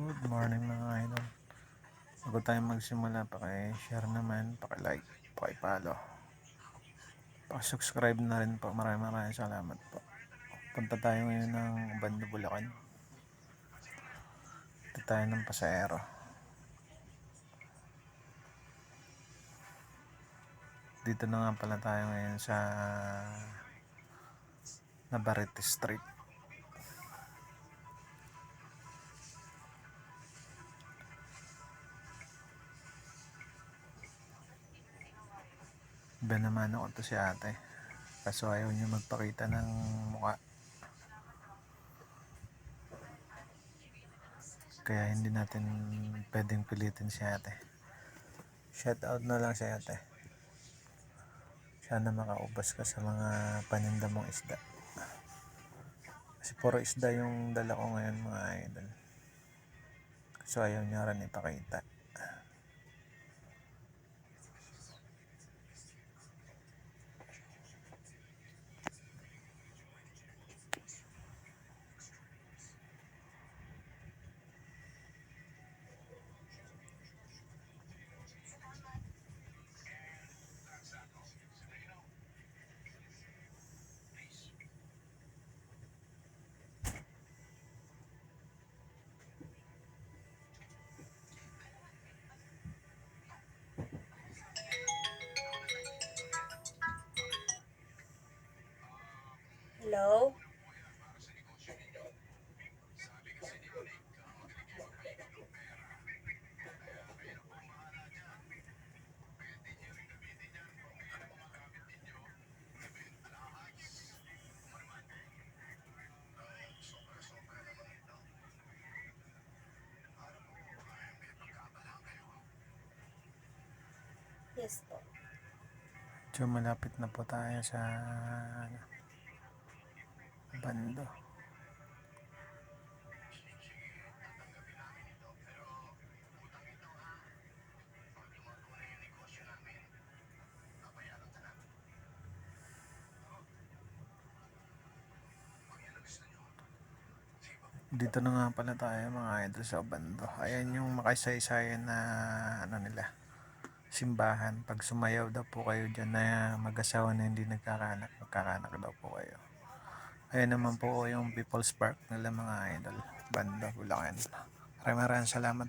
Good morning mga idol. Bago tayo magsimula, paki-share naman, paki-like, paki-follow. Paki-subscribe na rin po. Maraming maraming salamat po. Punta tayo ngayon ng Bando Bulacan. Punta tayo ng Pasero. Dito na nga pala tayo ngayon sa Navarrete Street. Iba naman ako to si ate. Kaso ayaw niya magpakita ng mukha. Kaya hindi natin pwedeng pilitin si ate. Shout out na lang si ate. Sana makaubos ka sa mga paninda mong isda. Kasi puro isda yung dala ko ngayon mga idol. So ayaw niya rin ipakita. Hello? Yes po. So malapit na po tayo sa ano, bando. Dito na nga pala tayo mga idol sa bando. Ayan yung makaisay-sayan na ano nila simbahan. Pag sumayaw daw po kayo dyan na mag-asawa na hindi nagkakanak, magkakanak daw po kayo. Ayan naman po yung People's Park nila mga idol. Banda, Bulacan. Maraming maraming salamat.